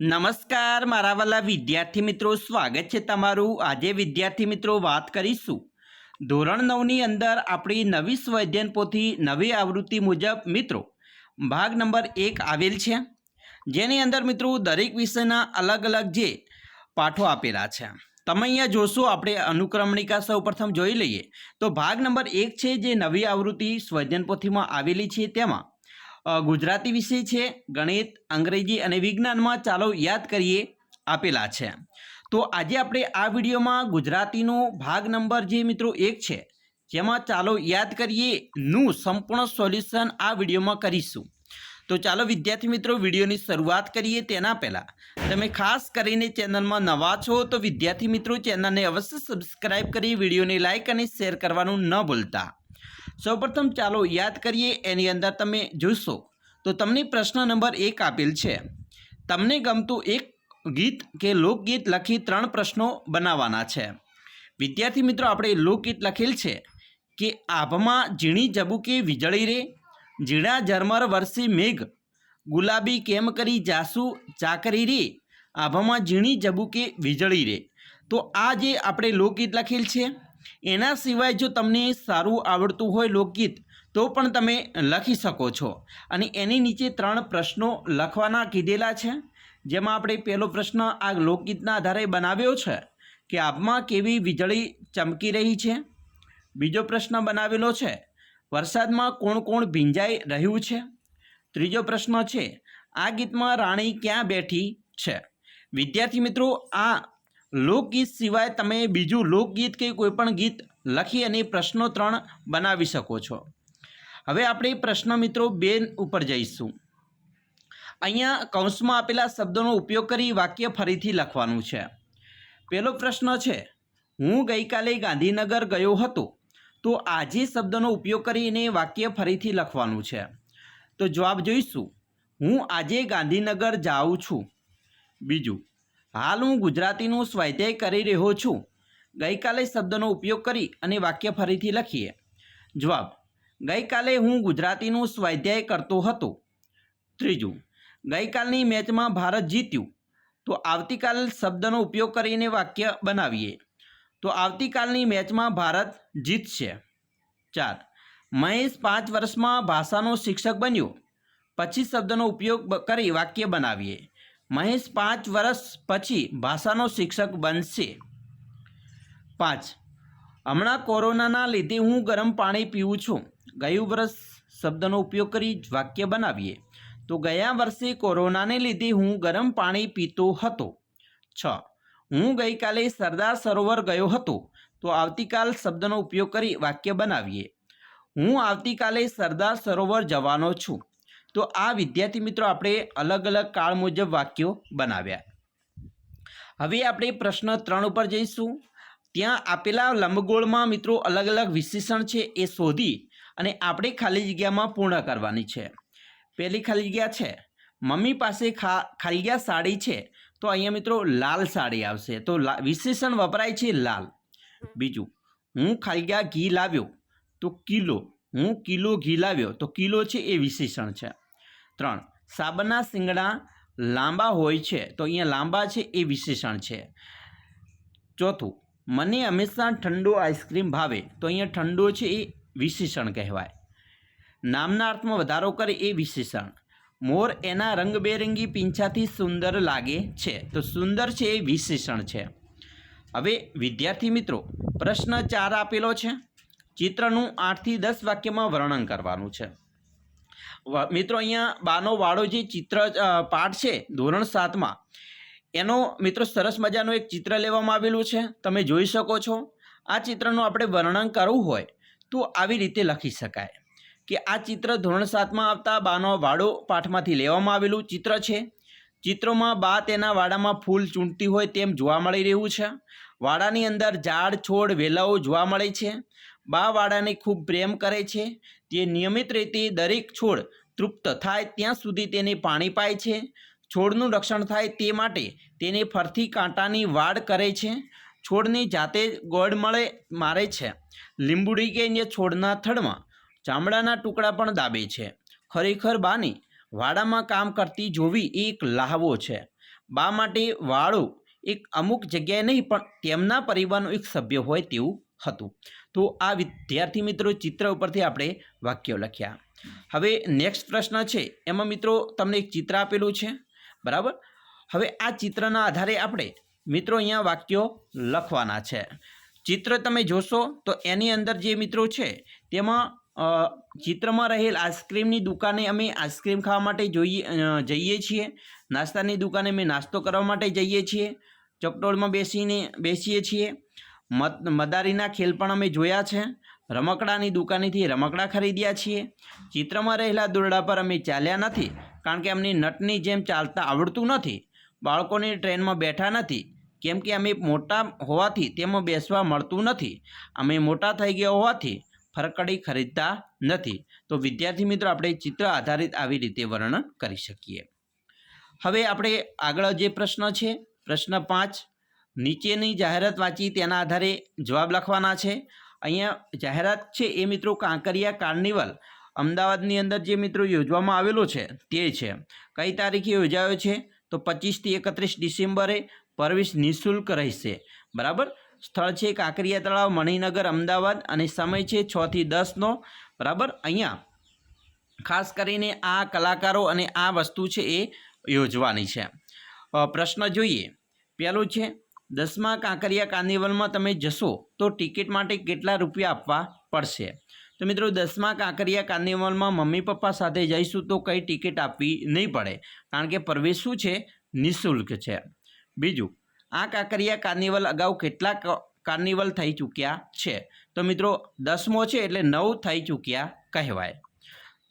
નમસ્કાર, મારા વાલા વિદ્યાર્થી મિત્રો. સ્વાગત છે તમારું. આજે વિદ્યાર્થી મિત્રો વાત કરીશું. ધોરણ નવની અંદર આપણી નવી સ્વઅધ્યયન પોથી નવી આવૃત્તિ મુજબ મિત્રો, ભાગ નંબર એક આવેલ છે. જેની અંદર મિત્રો દરેક વિષયના અલગ અલગ જે પાઠો આપેલા છે. તમે અહીંયા જોશો, આપણે અનુક્રમણિકા સૌ પ્રથમ જોઈ લઈએ. તો ભાગ નંબર એક છે જે નવી આવૃત્તિ સ્વઅધ્યયન પોથીમાં આવેલી છે તેમાં ગુજરાતી વિષય છે, ગણિત, અંગ્રેજી અને વિજ્ઞાનમાં ચાલો યાદ કરીએ આપેલા છે. તો આજે આપણે આ વિડીયોમાં ગુજરાતીનો ભાગ નંબર જે મિત્રો એક છે, જેમાં ચાલો યાદ કરીએ નું સંપૂર્ણ સોલ્યુશન આ વિડીયોમાં કરીશું. તો ચાલો વિદ્યાર્થી મિત્રો, વિડીયોની શરૂઆત કરીએ તેના પહેલાં. તમે ખાસ કરીને ચેનલમાં નવા છો તો વિદ્યાર્થી મિત્રો, ચેનલને અવશ્ય સબસ્ક્રાઈબ કરી વિડીયોને લાઇક અને શેર કરવાનું ન ભૂલતા. સૌપ્રથમ ચાલો યાદ કરીએ એની અંદર તમે જોશો. તો તમને પ્રશ્ન નંબર એક આપેલ છે. તમને ગમતું એક ગીત કે લોકગીત લખી ત્રણ પ્રશ્નો બનાવવાના છે. વિદ્યાર્થી મિત્રો, આપણે લોકગીત લખેલ છે કે આભમાં ઝીણી જબુકે વીજળી રે, ઝીણા ઝરમર વરસી મેઘ, ગુલાબી કેમ કરી જાસુ ચાકરી રે, આભામાં ઝીણી જબુકે વીજળી રે. તો આ જે આપણે લોકગીત લખેલ છે એના સિવાય જો તમને સારું આવડતું હોય લોકગીત, તો પણ તમે લખી શકો છો. અને એની નીચે ત્રણ પ્રશ્નો લખવાના કીધેલા છે. જેમાં આપણે પહેલો પ્રશ્ન આ લોકગીતના આધારે બનાવ્યો છે કે આબમાં કેવી વીજળી ચમકી રહી છે. બીજો પ્રશ્ન બનાવેલો છે, વરસાદમાં કોણ કોણ ભીંજાઈ રહ્યું છે. ત્રીજો પ્રશ્ન છે, આ ગીતમાં રાણી ક્યાં બેઠી છે? વિદ્યાર્થી મિત્રો, આ લોકગીત સિવાય તમે બીજું લોકગીત કે કોઈ પણ ગીત લખી અને પ્રશ્નો ત્રણ બનાવી શકો છો. હવે આપણે પ્રશ્ન મિત્રો બે ઉપર જઈશું. અહીંયા કૌંસમાં આપેલા શબ્દોનો ઉપયોગ કરી વાક્ય ફરીથી લખવાનું છે. પહેલો પ્રશ્ન છે, હું ગઈકાલે ગાંધીનગર ગયો હતો, તો આજે શબ્દનો ઉપયોગ કરીને વાક્ય ફરીથી લખવાનું છે. તો જવાબ જોઈશું. હું આજે ગાંધીનગર જાઉં છું. બીજું હાલ હું ગુજરાતીનું સ્વાધ્યાય કરી રહ્યો છું. ગઈકાલે શબ્દનો ઉપયોગ કરી અને વાક્ય ફરીથી લખીએ. જવાબ, ગઈકાલે હું ગુજરાતીનું સ્વાધ્યાય કરતો હતો. ત્રીજું, ગઈકાલની મેચમાં ભારત જીત્યું. તો આવતીકાલ શબ્દનો ઉપયોગ કરીને વાક્ય બનાવીએ. તો આવતીકાલની મેચમાં ભારત જીતશે. ચાર, મહેશ પાંચ વર્ષમાં ભાષાનો શિક્ષક બન્યો. પછી શબ્દનો ઉપયોગ કરી વાક્ય બનાવીએ. મહેશ પાંચ વર્ષ પછી ભાષાનો શિક્ષક બનશે. પાંચ. હમણાં કોરોનાના લીધે હું ગરમ પાણી પીવું છું. ગયું વર્ષ શબ્દનો ઉપયોગ કરી વાક્ય બનાવીએ. તો ગયા વર્ષે કોરોનાને લીધે હું ગરમ પાણી પીતો હતો. છ. હું ગઈકાલે સરદાર સરોવર ગયો હતો. તો આવતીકાલ શબ્દનો ઉપયોગ કરી વાક્ય બનાવીએ. હું આવતીકાલે સરદાર સરોવર જવાનો છું. તો આ વિદ્યાર્થી મિત્રો આપણે અલગ અલગ કાળ મુજબ વાક્યો બનાવ્યા. હવે આપણે પ્રશ્ન ત્રણ ઉપર જઈશું. ત્યાં આપેલા લંબગોળમાં મિત્રો અલગ અલગ વિશેષણ છે એ શોધી અને આપણે ખાલી જગ્યામાં પૂર્ણ કરવાની છે. પહેલી ખાલી જગ્યા છે. મમ્મી પાસે ખા, ખાલી જગ્યા સાડી છે, તો અહીંયા મિત્રો લાલ સાડી આવશે. તો વિશેષણ વપરાય છે લાલ. બીજું, હું ખાલી ઘી લાવ્યો, તો કિલો, હું કિલો ઘી લાવ્યો, તો કિલો છે એ વિશેષણ છે. ત્રણ. સાબરના શિંગડા લાંબા હોય છે, તો અહીંયા લાંબા છે એ વિશેષણ છે. ચોથું, મને હંમેશા ઠંડો આઈસ્ક્રીમ ભાવે, તો અહીંયા ઠંડો છે એ વિશેષણ કહેવાય. નામના અર્થમાં વધારો કરે એ વિશેષણ. મોર એના રંગબેરંગી પીંછાથી સુંદર લાગે છે, તો સુંદર છે એ વિશેષણ છે. હવે વિદ્યાર્થી મિત્રો, પ્રશ્ન ચાર આપેલો છે. ચિત્રનું આઠથી દસ વાક્યમાં વર્ણન કરવાનું છે. મિત્રો, અહીંયા બાનો વાળો જે ચિત્ર પાઠ છે ધોરણ સાતમાં. એનો, મિત્રો, સરસ મજાનું એક ચિત્ર લેવામાં આવેલું છે. તમે જોઈ શકો છો. આ ચિત્રનું આપણે વર્ણન કરવું હોય તો આવી રીતે લખી શકાય. કે આ ચિત્ર ધોરણ સાતમાં આવતા બાનો વાડો પાઠમાંથી લેવામાં આવેલું ચિત્ર છે. ચિત્રોમાં બા તેના વાડામાં ફૂલ ચૂંટતી હોય તેમ જોવા મળી રહ્યું છે. વાડાની અંદર ઝાડ, છોડ, વેલાઓ જોવા મળે છે. બા વાડાને ખૂબ પ્રેમ કરે છે. તે નિયમિત રીતે દરેક છોડ તૃપ્ત થાય ત્યાં સુધી તેને પાણી પાય છે. છોડનું રક્ષણ થાય તે માટે તેને ફરતી કાંટાની વાડ કરે છે. છોડની જાતે ગોળ મળે, મારે છે. લીંબુડી કે છોડના થડમાં ચામડાના ટુકડા પણ દાબે છે. ખરેખર બાની વાડામાં કામ કરતી જોવી એ એક લાહવો છે. બા માટે વાળો એક અમુક જગ્યાએ નહીં પણ તેમના પરિવારનો એક સભ્ય હોય તેવું હતું. તો આ વિદ્યાર્થી મિત્રો ચિત્ર ઉપરથી આપણે વાક્યો લખ્યા. હવે નેક્સ્ટ પ્રશ્ન છે. એમાં મિત્રો તમને એક ચિત્ર આપેલું છે. બરાબર? હવે આ ચિત્રના આધારે આપણે મિત્રો અહીંયા વાક્યો લખવાના છે. ચિત્ર તમે જોશો તો એની અંદર જે મિત્રો છે, તેમાં ચિત્રમાં રહેલ આઈસ્ક્રીમની દુકાને અમે આઈસ્ક્રીમ ખાવા માટે જોઈએ જઈએ છીએ. નાસ્તાની દુકાને અમે નાસ્તો કરવા માટે જઈએ છીએ. ચકડોળમાં બેસીને, બેસીએ છીએ. મત મદારીના ખેલ પણ અમે જોયા છે. રમકડાની દુકાનેથી રમકડા ખરીદ્યા છીએ. ચિત્રમાં રહેલા દોરડા પર અમે ચાલ્યા નથી, કારણ કે અમને નટની જેમ ચાલતા આવડતું નથી. બાળકોની ટ્રેનમાં બેઠા નથી, કેમ કે અમે મોટા હોવાથી તેમાં બેસવા મળતું નથી. અમે મોટા થઈ ગયા હોવાથી ફરકડી ખરીદતા નથી. તો વિદ્યાર્થી મિત્રો, આપણે ચિત્ર આધારિત આવી રીતે વર્ણન કરી શકીએ. હવે આપણે આગળ જે પ્રશ્ન છે, પ્રશ્ન પાંચ નીચેની જાહેરાત વાંચી તેના આધારે જવાબ લખવાના છે. અહીંયા જાહેરાત છે એ મિત્રો કાંકરિયા કાર્નિવલ, અમદાવાદની અંદર જે મિત્રો યોજવામાં આવેલો છે તે છે. કઈ તારીખે યોજાયો છે? તો પચીસથી એકત્રીસ ડિસેમ્બરે પ્રવેશ નિઃશુલ્ક રહેશે. બરાબર? સ્થળ છે કાંકરિયા તળાવ, મણિનગર, અમદાવાદ અને સમય છે છથી દસનો બરાબર? અહીંયા ખાસ કરીને આ કલાકારો અને આ વસ્તુ છે એ યોજવાની છે. પ્રશ્ન જોઈએ. પહેલું છે દસમા કાંકરિયા કાર્નિવલમાં તમે જશો તો ટિકિટ માટે કેટલા રૂપિયા આપવા પડશે? તો મિત્રો, દસમા કાંકરિયા કાર્નિવલમાં મમ્મી પપ્પા સાથે જઈશું તો કંઈ ટિકિટ આપવી નહીં પડે, કારણ કે પ્રવેશ શું છે? નિઃશુલ્ક છે. બીજું, આ કાંકરિયા કાર્નિવલ અગાઉ કેટલા ક- કાર્નિવલ થઈ ચૂક્યા છે? તો મિત્રો, દસમો છે એટલે નવ થઈ ચૂક્યા કહેવાય.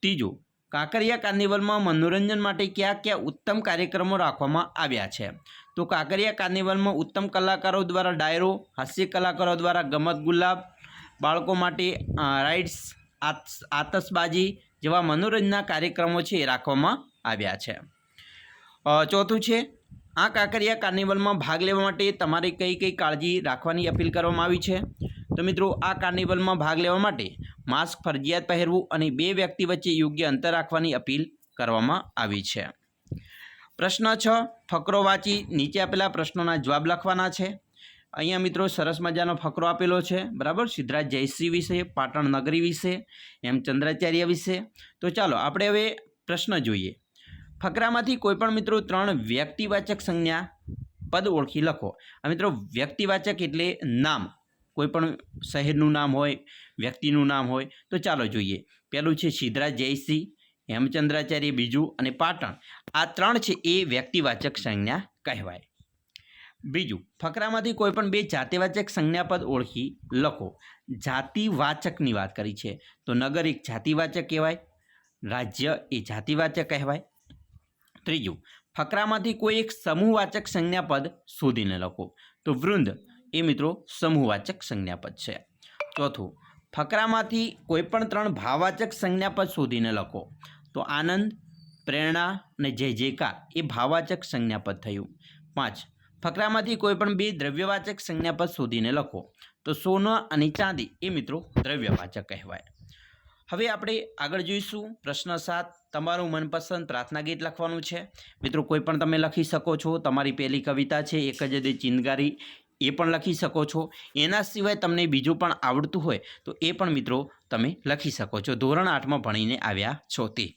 ત્રીજું કાંકરિયા કાર્નિવલમાં મનોરંજન માટે કયા કયા ઉત્તમ કાર્યક્રમો રાખવામાં આવ્યા છે? તો કાંકરિયા કાર્નિવલમાં ઉત્તમ કલાકારો દ્વારા ડાયરો, હાસ્ય કલાકારો દ્વારા ગમત ગુલાબ, બાળકો માટે રાઇડ્સ આત- આતશબાજી જેવા મનોરંજનના કાર્યક્રમો છે એ રાખવામાં આવ્યા છે. ચોથું છે, આ કાંકરિયા કાર્નિવલમાં ભાગ લેવા માટે તમારે કઈ કઈ કાળજી રાખવાની અપીલ કરવામાં આવી છે? તો મિત્રો, આ કાર્નિવલમાં ભાગ લેવા માટે માસ્ક ફરજિયાત પહેરવું અને બે વ્યક્તિ વચ્ચે યોગ્ય અંતર રાખવાની અપીલ કરવામાં આવી છે. પ્રશ્ન છ, ફકરો વાંચી નીચે આપેલા પ્રશ્નોના જવાબ લખવાના છે. અહીંયા મિત્રો સરસ મજાનો ફકરો આપેલો છે. બરાબર? સિદ્ધરાજ જયશ્રી વિશે, પાટણ નગરી વિશે એમ ચંદ્રાચાર્ય વિશે. તો ચાલો, આપણે હવે પ્રશ્ન જોઈએ. ફકરામાંથી કોઈપણ મિત્રો ત્રણ વ્યક્તિવાચક સંજ્ઞા પદ ઓળખી લખો. આ મિત્રો વ્યક્તિવાચક એટલે નામ. કોઈપણ શહેરનું નામ હોય, વ્યક્તિનું નામ હોય, તો ચાલો જોઈએ. પહેલું છે સિદ્ધરાજ જયસિંહ, હેમચંદ્રાચાર્ય બીજું અને પાટણ. આ ત્રણ છે એ વ્યક્તિવાચક સંજ્ઞા કહેવાય. બીજું, ફકરામાંથી કોઈપણ બે જાતિવાચક સંજ્ઞાપદ ઓળખી લખો. જાતિવાચકની વાત કરી છે. તો નગર એક જાતિવાચક કહેવાય, રાજ્ય એ જાતિવાચક કહેવાય. ત્રીજું, ફકરામાંથી કોઈ એક સમૂહવાચક સંજ્ઞાપદ શોધીને લખો. તો વૃંદ એ મિત્રો સમૂહવાચક સંજ્ઞાપદ છે. ચોથું, ફકરામાંથી કોઈપણ ત્રણ ભાવવાચક સંજ્ઞાપદ શોધીને લખો. તો આનંદ, પ્રેરણા અને જય જયકાર એ ભાવવાચક સંજ્ઞાપદ થયું. પાંચ, ફકરામાંથી કોઈપણ બે દ્રવ્યવાચક સંજ્ઞાપદ શોધીને લખો. તો સોના અને ચાંદી એ મિત્રો દ્રવ્યવાચક કહેવાય. હવે આપણે આગળ જોઈશું. પ્રશ્ન સાત, તમારું મનપસંદ પ્રાર્થના ગીત લખવાનું છે. મિત્રો કોઈ પણ તમે લખી શકો છો. તમારી પહેલી કવિતા છે, એક જ દે ચિનગારી. એ પણ લખી શકો છો. એના સિવાય તમને બીજું પણ આવડતું હોય તો એ પણ મિત્રો તમે લખી શકો છો. ધોરણ આઠમાં ભણીને આવ્યા છો તે.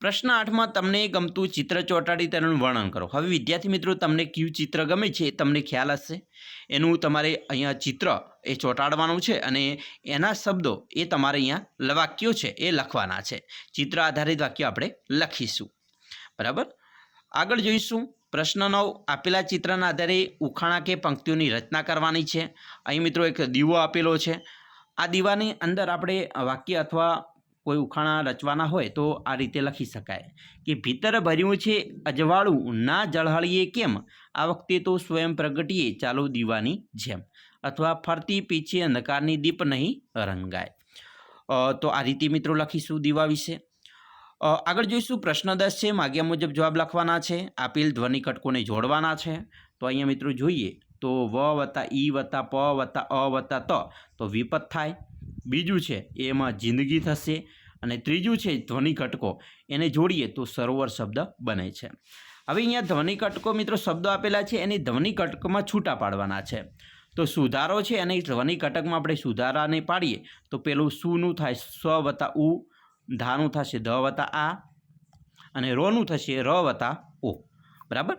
પ્રશ્ન આઠમાં તમને ગમતું ચિત્ર ચોંટાડી તેનું વર્ણન કરો. હવે વિદ્યાર્થી મિત્રો, તમને કયું ચિત્ર ગમે છે એ તમને ખ્યાલ હશે. એનું તમારે અહીંયા ચિત્ર એ ચોંટાડવાનું છે અને એના શબ્દો એ તમારે અહીંયા વાક્યો છે એ લખવાના છે. ચિત્ર આધારિત વાક્યો આપણે લખીશું. બરાબર? આગળ જોઈશું. પ્રશ્ન નવ આપેલા ચિત્રના આધારે ઉખાણા કે પંક્તિઓની રચના કરવાની છે. અહીં મિત્રો એક દીવો આપેલો છે. આ દીવાની અંદર આપણે વાક્ય અથવા કોઈ ઉખાણા રચવાના હોય તો આ રીતે લખી શકાય કે ભીતર ભર્યું છે, અજવાળું ના જળહળીએ કેમ? આ વખતે તો સ્વયં પ્રગટીએ ચાલો દીવાની જેમ. અથવા ફરતી પીછે અંધકારની દીપ નહીં રંગાય. તો આ રીતે મિત્રો લખીશું દીવા વિશે. આગળ જોઈશું. પ્રશ્ન દસ છે. માગ્યા મુજબ જવાબ લખવાના છે. આપેલ ધ્વનિ કટકોને જોડવાના છે. તો અહીંયા મિત્રો જોઈએ. તો વ વત્તા ઈ વત્તા પ વત્તા અ વત્તા ત. તો વિપત થાય. બીજું છે. એમાં જિંદગી થશે. અને ત્રીજું છે ધ્વનિ ઘટકો. એને જોડીએ તો સરોવર શબ્દ બને છે. હવે અહીંયા ધ્વનિ કટકો મિત્રો શબ્દો આપેલા છે. એની ધ્વનિ કટકમાં છૂટા પાડવાના છે. તો સુધારો છે. અને ધ્વનિ કટકમાં આપણે સુધારાને પાડીએ તો પેલું સુનું થાય? સ્વ વત્તા ઉ ધાનું થશે ધ વત્તા આ અને રોનું થશે ર વત્તા ઓ. બરાબર?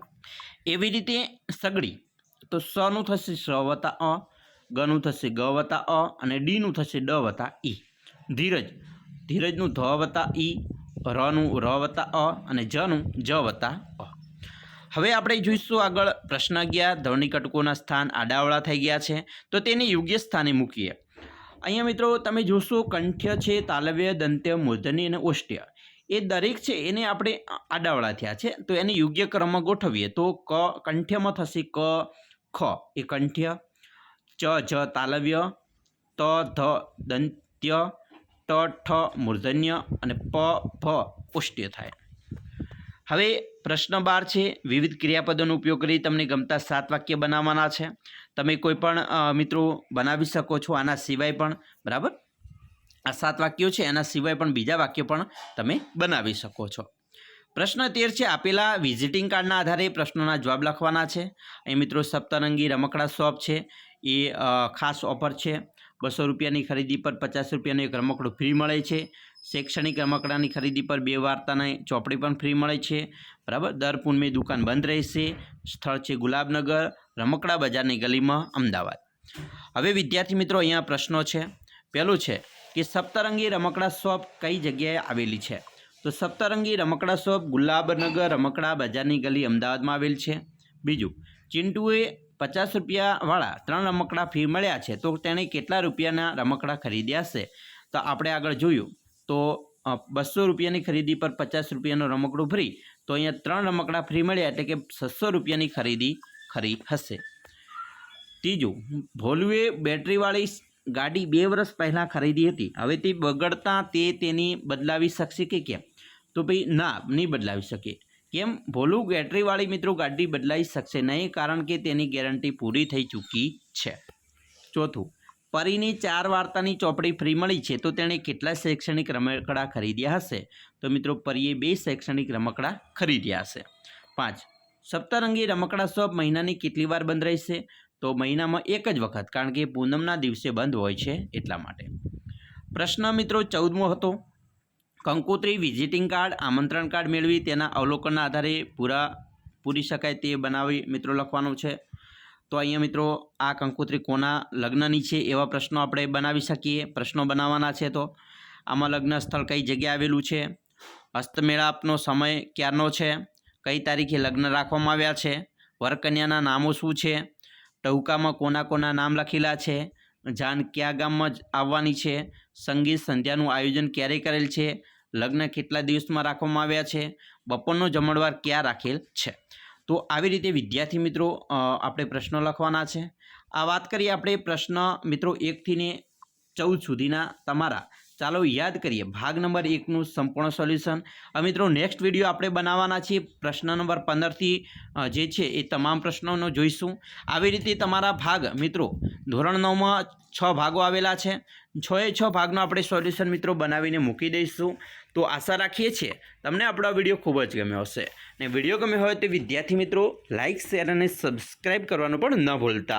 એવી રીતે સગડી. તો સનું થશે સ વત્તા અ, ગનું થશે ગ વત્તા અ અને ડીનું થશે ડ વત્તા ઈ. ધીરજ. ધીરજનું ધ વત્તા ઈ, રનું ર વત્તા અ અને જનું જ વત્તા અ. હવે આપણે જોઈશું આગળ પ્રશ્ન અગિયાર. ધ્વનિ કટકોના સ્થાન આડાવળા થઈ ગયા છે. તો તેને યોગ્ય સ્થાને મૂકીએ. અહીંયા મિત્રો તમે જોશો, કંઠ્ય છે, તાલવ્ય, દંત્ય મૂર્ધન્ય અને ઓષ્ટ્ય. એ દરેક છે એને આપણે આડાવડા થયા છે. તો એને યોગ્ય ક્રમમાં ગોઠવીએ. તો ક કંઠ્યમાં થશે ક, ખ. એ કંઠ્ય, ચ, જ, તાલવ્ય, ત, ધ, દંત્ય, ટ, ઠ, મૂર્ધન્ય અને પ ભ ઓષ્ટ્ય થાય. હવે પ્રશ્ન બાર છે, વિવિધ ક્રિયાપદોનો ઉપયોગ કરી તમને ગમતા સાત વાક્ય બનાવવાના છે. તમે કોઈ પણ મિત્રો બનાવી શકો છો આના સિવાય પણ, બરાબર? આ સાત વાક્યો છે, એના સિવાય પણ બીજા વાક્ય પણ તમે બનાવી શકો છો. પ્રશ્ન તેર છે, આપેલા વિઝિટિંગ કાર્ડના આધારે પ્રશ્નોના જવાબ લખવાના છે. અહીં મિત્રો સપ્તરંગી રમકડા શોપ છે, એ ખાસ ઓફર છે. બસો રૂપિયાની ખરીદી પર પચાસ રૂપિયાનું એક રમકડું ફ્રી મળે છે. શૈક્ષણિક રમકડાની ખરીદી પર બે વાર્તાની ચોપડી પણ ફ્રી મળે છે. બરાબર? દર પૂનમે દુકાન બંધ રહેશે. સ્થળ છે ગુલાબનગર. રમકડા બજારની ગલીમાં અમદાવાદ. હવે વિદ્યાર્થી મિત્રો, અહીંયા પ્રશ્નો છે. પહેલું છે કે સપ્તરંગી રમકડા શોપ કઈ જગ્યાએ આવેલી છે? તો સપ્તરંગી રમકડા શોપ ગુલાબનગર રમકડા બજારની ગલી અમદાવાદમાં આવેલ છે. બીજું, ચિંટુએ પચાસ રૂપિયાવાળા ત્રણ રમકડા ફી મળ્યા છે. તો તેણે કેટલા રૂપિયાના રમકડા ખરીદ્યા હશે? તો આપણે આગળ જોયું. તો બસો રૂપિયાની ખરીદી પર પચાસ રૂપિયાનું રમકડું ફ્રી તો અહીંયા ત્રણ રમકડા ફ્રી મળ્યા એટલે કે છસો રૂપિયાની ખરીદી ખરી હશે. ત્રીજું, ભોલુએ બેટરીવાળી ગાડી બે વર્ષ પહેલાં ખરીદી હતી. હવે તે બગડતા તે તેની બદલાવી શકશે કે કેમ? તો ભાઈ, ના, નહીં બદલાવી શકે. કેમ? ભોલું બેટરીવાળી મિત્રો ગાડી બદલાવી શકશે નહીં કારણ કે તેની ગેરંટી પૂરી થઈ ચૂકી છે. ચોથું પરીની ચાર વાર્તાની ચોપડી ફ્રી મળી છે, તો તેણે કેટલા શૈક્ષણિક રમકડા ખરીદ્યા હશે? તો મિત્રો પરીએ બે શૈક્ષણિક રમકડા ખરીદ્યા હશે. પાંચ. સપ્તરંગી રમકડા શોપ મહિનાની કેટલી વાર બંધ રહેશે? તો મહિનામાં એક જ વખત, કારણ કે પૂનમના દિવસે બંધ હોય છે એટલા માટે. પ્રશ્ન મિત્રો, ચૌદમો હતો. કંકોત્રી વિઝિટિંગ કાર્ડ, આમંત્રણ કાર્ડ મેળવી, તેના અવલોકનના આધારે પૂરા, પૂરી શકાય તે બનાવી મિત્રો લખવાનું છે. તો અહીંયા મિત્રો આ કંકોત્રી કોના લગ્નની છે એવા પ્રશ્નો આપણે બનાવી શકીએ. પ્રશ્નો બનાવવાના છે તો આમાં લગ્ન સ્થળ કઈ જગ્યાએ આવેલું છે? હસ્તમેળાપનો સમય ક્યારનો છે? કઈ તારીખે લગ્ન રાખવામાં આવ્યા છે? વરકન્યાના નામો શું છે? ટહુકામાં કોના કોના નામ લખેલા છે? જાન કયા ગામમાં જ આવવાની છે? સંગીત સંધ્યાનું આયોજન ક્યારે કરેલ છે? લગ્ન કેટલા દિવસમાં રાખવામાં આવ્યા છે? બપોરનો જમણવાર ક્યાં રાખેલ છે? તો આવી રીતે વિદ્યાર્થી મિત્રો આપણે પ્રશ્નો લખવાના છે. આ વાત કરીએ આપણે પ્રશ્ન મિત્રો એકથી ને ચૌદ સુધીના તમારા. ચાલો યાદ કરીએ ભાગ નંબર એકનું સંપૂર્ણ સોલ્યુશન. હવે મિત્રો નેક્સ્ટ વીડિયો આપણે બનાવવાના છીએ પ્રશ્ન નંબર પંદરથી જે છે એ તમામ પ્રશ્નોનો જોઈશું. આવી રીતે તમારા ભાગ મિત્રો ધોરણ નવમાં છ ભાગો આવેલા છે. છ એ છ ભાગનો આપણે સોલ્યુશન મિત્રો બનાવીને મૂકી દઈશું. તો આશા રાખીએ છીએ તમને આપણો વીડિયો ખૂબ જ ગમ્યો હશે. ને વીડિયો ગમ્યો હોય તો વિદ્યાર્થી મિત્રો લાઇક શેર અને સબસ્ક્રાઈબ કરવાનું પણ ન ભૂલતા.